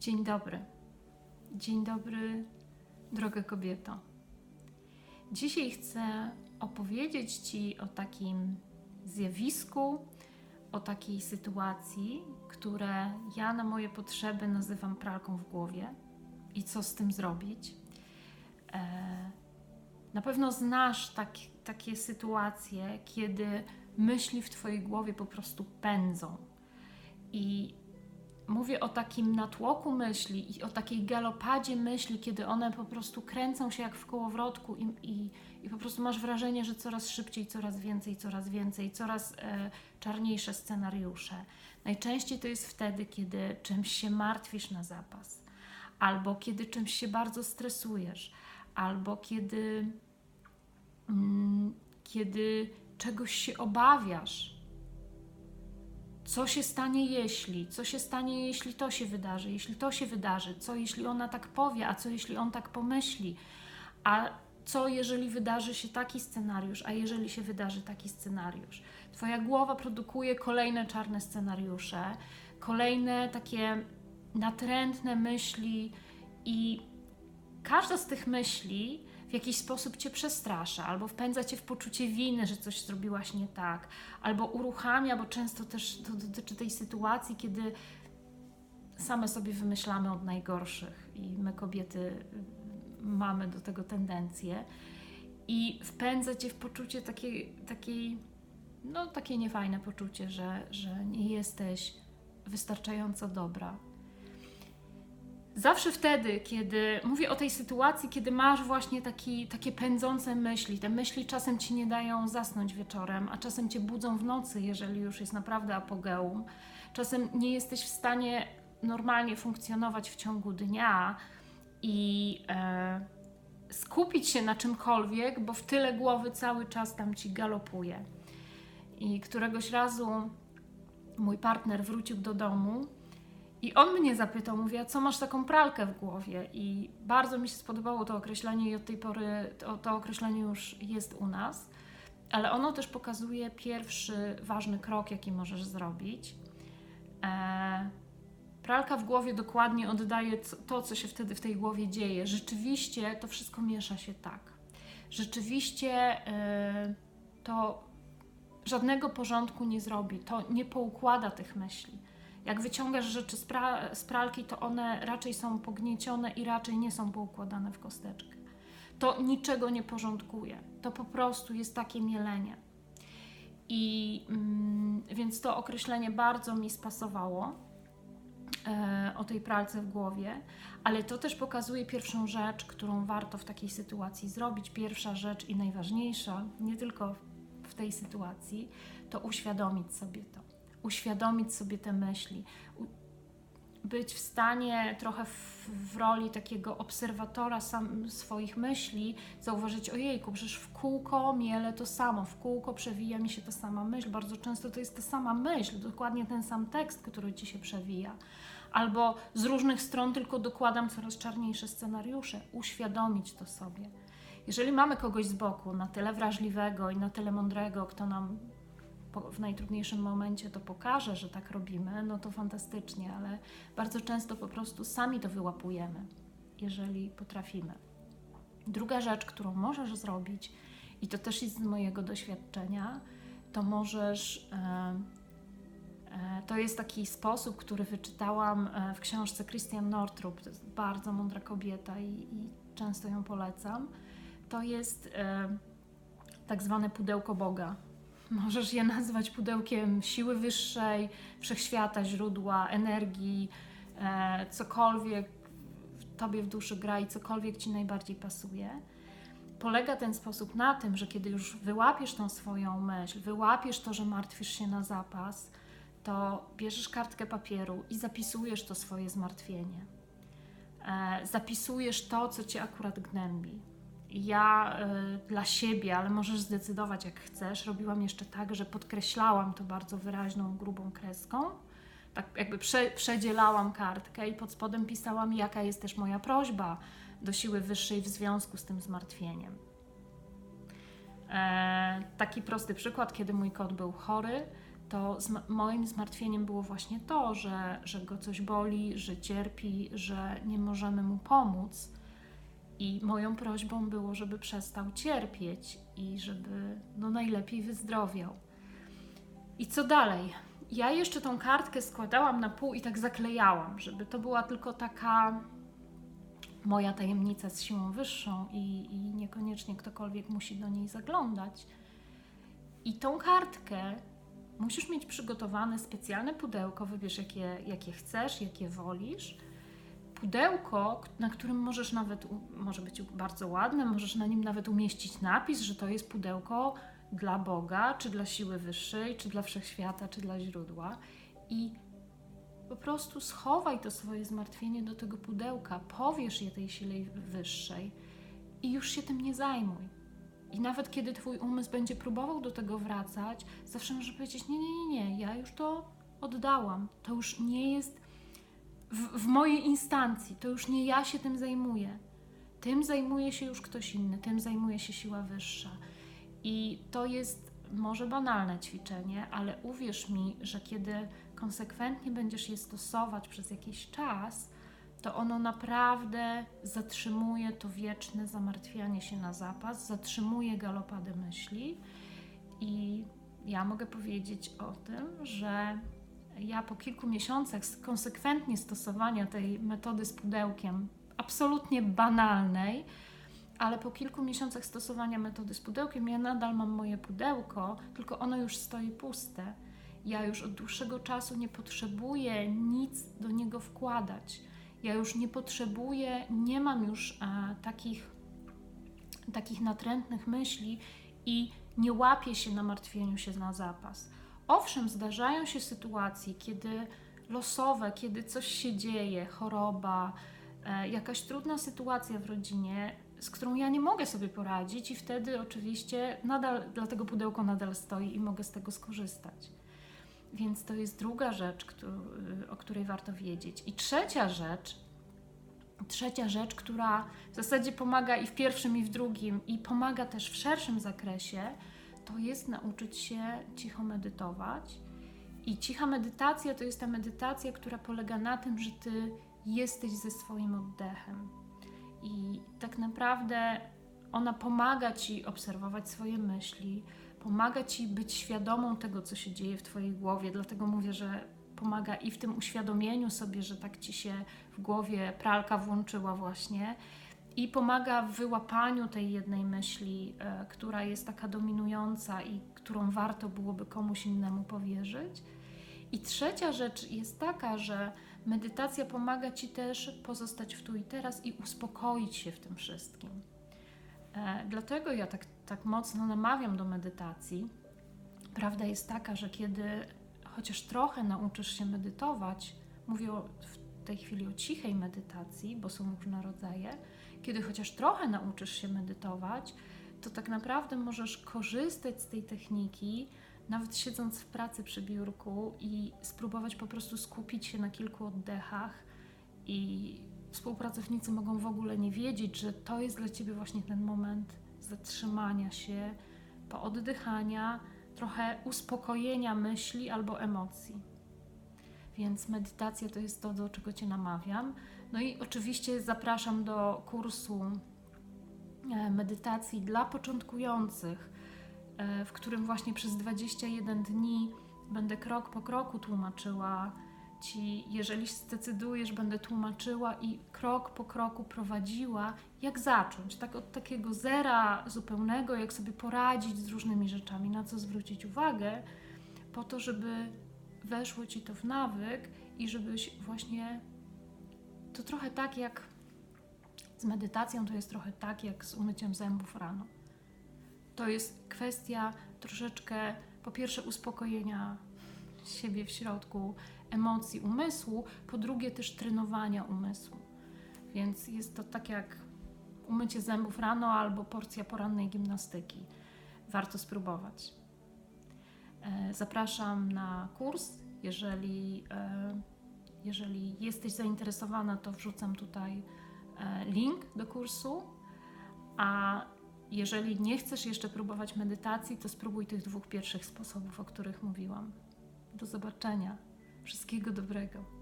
Dzień dobry. Dzień dobry, droga kobieto. Dzisiaj chcę opowiedzieć Ci o takim zjawisku, o takiej sytuacji, które ja na moje potrzeby nazywam pralką w głowie i co z tym zrobić. E, na pewno znasz tak, takie sytuacje, kiedy myśli w Twojej głowie po prostu pędzą. I mówię o takim natłoku myśli i o takiej galopadzie myśli, kiedy one po prostu kręcą się jak w kołowrotku i, i, i po prostu masz wrażenie, że coraz szybciej, coraz więcej, coraz więcej, coraz e, czarniejsze scenariusze. Najczęściej to jest wtedy, kiedy czymś się martwisz na zapas, albo kiedy czymś się bardzo stresujesz, albo kiedy, mm, kiedy czegoś się obawiasz co się stanie jeśli, co się stanie jeśli to się wydarzy, jeśli to się wydarzy, co jeśli ona tak powie, a co jeśli on tak pomyśli, a co jeżeli wydarzy się taki scenariusz, a jeżeli się wydarzy taki scenariusz. Twoja głowa produkuje kolejne czarne scenariusze, kolejne takie natrętne myśli i każda z tych myśli w jakiś sposób cię przestrasza, albo wpędza cię w poczucie winy, że coś zrobiłaś nie tak, albo uruchamia, bo często też to dotyczy tej sytuacji, kiedy same sobie wymyślamy od najgorszych i my kobiety mamy do tego tendencję i wpędza cię w poczucie takiej, takiej no takie niefajne poczucie, że, że nie jesteś wystarczająco dobra, Zawsze wtedy, kiedy mówię o tej sytuacji, kiedy masz właśnie taki, takie pędzące myśli, te myśli czasem ci nie dają zasnąć wieczorem, a czasem cię budzą w nocy, jeżeli już jest naprawdę apogeum. Czasem nie jesteś w stanie normalnie funkcjonować w ciągu dnia i e, skupić się na czymkolwiek, bo w tyle głowy cały czas tam ci galopuje. I któregoś razu mój partner wrócił do domu i on mnie zapytał, mówię, co masz taką pralkę w głowie? I bardzo mi się spodobało to określenie i od tej pory to, to określenie już jest u nas. Ale ono też pokazuje pierwszy ważny krok, jaki możesz zrobić. E, pralka w głowie dokładnie oddaje to, co się wtedy w tej głowie dzieje. Rzeczywiście to wszystko miesza się tak. Rzeczywiście e, to żadnego porządku nie zrobi, to nie poukłada tych myśli jak wyciągasz rzeczy z, pra, z pralki, to one raczej są pogniecione i raczej nie są poukładane w kosteczkę. To niczego nie porządkuje. To po prostu jest takie mielenie. I mm, więc to określenie bardzo mi spasowało e, o tej pralce w głowie, ale to też pokazuje pierwszą rzecz, którą warto w takiej sytuacji zrobić. Pierwsza rzecz i najważniejsza, nie tylko w tej sytuacji, to uświadomić sobie to uświadomić sobie te myśli, być w stanie trochę w, w, roli takiego obserwatora sam, swoich myśli, zauważyć, ojejku, przecież w kółko miele to samo, w kółko przewija mi się ta sama myśl, bardzo często to jest ta sama myśl, dokładnie ten sam tekst, który ci się przewija. Albo z różnych stron tylko dokładam coraz czarniejsze scenariusze, uświadomić to sobie. Jeżeli mamy kogoś z boku, na tyle wrażliwego i na tyle mądrego, kto nam w najtrudniejszym momencie to pokaże, że tak robimy, no to fantastycznie, ale bardzo często po prostu sami to wyłapujemy, jeżeli potrafimy. Druga rzecz, którą możesz zrobić, i to też jest z mojego doświadczenia, to możesz. E, e, to jest taki sposób, który wyczytałam e, w książce Christian Northrop. To jest bardzo mądra kobieta i, i często ją polecam. To jest tak zwane pudełko Boga Możesz je nazwać pudełkiem siły wyższej, wszechświata, źródła, energii, e, cokolwiek tobie w duszy gra i cokolwiek ci najbardziej pasuje. Polega ten sposób na tym, że kiedy już wyłapiesz tą swoją myśl, wyłapiesz to, że martwisz się na zapas, to bierzesz kartkę papieru i zapisujesz to swoje zmartwienie. E, zapisujesz to, co cię akurat gnębi ja y, dla siebie, ale możesz zdecydować jak chcesz, robiłam jeszcze tak, że podkreślałam to bardzo wyraźną, grubą kreską. Tak jakby prze, przedzielałam kartkę i pod spodem pisałam, jaka jest też moja prośba do siły wyższej w związku z tym zmartwieniem. E, taki prosty przykład, kiedy mój kot był chory, to moim zmartwieniem było właśnie to, że, że go coś boli, że cierpi, że nie możemy mu pomóc. I moją prośbą było, żeby przestał cierpieć i żeby no najlepiej wyzdrowiał. I co dalej? Ja jeszcze tą kartkę składałam na pół i tak zaklejałam, żeby to była tylko taka moja tajemnica z siłą wyższą i, i niekoniecznie ktokolwiek musi do niej zaglądać. I tą kartkę musisz mieć przygotowane specjalne pudełko, wybierz jakie, jakie chcesz, jakie wolisz. Pudełko, na którym możesz nawet, może być bardzo ładne, możesz na nim nawet umieścić napis, że to jest pudełko dla Boga, czy dla siły wyższej, czy dla wszechświata, czy dla źródła. I po prostu schowaj to swoje zmartwienie do tego pudełka, powiesz je tej sile wyższej i już się tym nie zajmuj. I nawet kiedy Twój umysł będzie próbował do tego wracać, zawsze możesz powiedzieć: Nie, nie, nie, nie, ja już to oddałam. To już nie jest w, w mojej instancji, to już nie ja się tym zajmuję. Tym zajmuje się już ktoś inny, tym zajmuje się siła wyższa. I to jest może banalne ćwiczenie, ale uwierz mi, że kiedy konsekwentnie będziesz je stosować przez jakiś czas, to ono naprawdę zatrzymuje to wieczne zamartwianie się na zapas, zatrzymuje galopadę myśli. I ja mogę powiedzieć o tym, że ja po kilku miesiącach konsekwentnie stosowania tej metody z pudełkiem, absolutnie banalnej, ale po kilku miesiącach stosowania metody z pudełkiem, ja nadal mam moje pudełko, tylko ono już stoi puste. Ja już od dłuższego czasu nie potrzebuję nic do niego wkładać. Ja już nie potrzebuję, nie mam już e, takich, takich natrętnych myśli i nie łapię się na martwieniu się na zapas. Owszem, zdarzają się sytuacje, kiedy losowe, kiedy coś się dzieje, choroba, e, jakaś trudna sytuacja w rodzinie, z którą ja nie mogę sobie poradzić, i wtedy oczywiście nadal, dlatego pudełko nadal stoi i mogę z tego skorzystać. Więc to jest druga rzecz, o której warto wiedzieć. I trzecia rzecz, trzecia rzecz, która w zasadzie pomaga i w pierwszym, i w drugim, i pomaga też w szerszym zakresie, to jest nauczyć się cicho medytować. I cicha medytacja to jest ta medytacja, która polega na tym, że ty jesteś ze swoim oddechem. I tak naprawdę ona pomaga ci obserwować swoje myśli, pomaga ci być świadomą tego, co się dzieje w twojej głowie. Dlatego mówię, że pomaga i w tym uświadomieniu sobie, że tak ci się w głowie pralka włączyła właśnie. I pomaga w wyłapaniu tej jednej myśli, e, która jest taka dominująca i którą warto byłoby komuś innemu powierzyć. I trzecia rzecz jest taka, że medytacja pomaga ci też pozostać w tu i teraz i uspokoić się w tym wszystkim. E, dlatego ja tak, tak mocno namawiam do medytacji. Prawda jest taka, że kiedy chociaż trochę nauczysz się medytować, mówię w tej chwili o cichej medytacji, bo są różne rodzaje, kiedy chociaż trochę nauczysz się medytować, to tak naprawdę możesz korzystać z tej techniki, nawet siedząc w pracy przy biurku i spróbować po prostu skupić się na kilku oddechach i współpracownicy mogą w ogóle nie wiedzieć, że to jest dla Ciebie właśnie ten moment zatrzymania się, pooddychania, trochę uspokojenia myśli albo emocji. Więc medytacja to jest to, do czego Cię namawiam. No i oczywiście zapraszam do kursu e, medytacji dla początkujących, e, w którym właśnie przez 21 dni będę krok po kroku tłumaczyła Ci, jeżeli zdecydujesz, będę tłumaczyła i krok po kroku prowadziła, jak zacząć, tak od takiego zera zupełnego, jak sobie poradzić z różnymi rzeczami, na co zwrócić uwagę, po to, żeby weszło Ci to w nawyk i żebyś właśnie to trochę tak jak z medytacją, to jest trochę tak jak z umyciem zębów rano. To jest kwestia troszeczkę, po pierwsze, uspokojenia siebie w środku, emocji umysłu, po drugie też trenowania umysłu. Więc jest to tak jak umycie zębów rano albo porcja porannej gimnastyki. Warto spróbować. E, zapraszam na kurs. Jeżeli, e, jeżeli jesteś zainteresowana, to wrzucam tutaj e, link do kursu. A jeżeli nie chcesz jeszcze próbować medytacji, to spróbuj tych dwóch pierwszych sposobów, o których mówiłam. Do zobaczenia. Wszystkiego dobrego.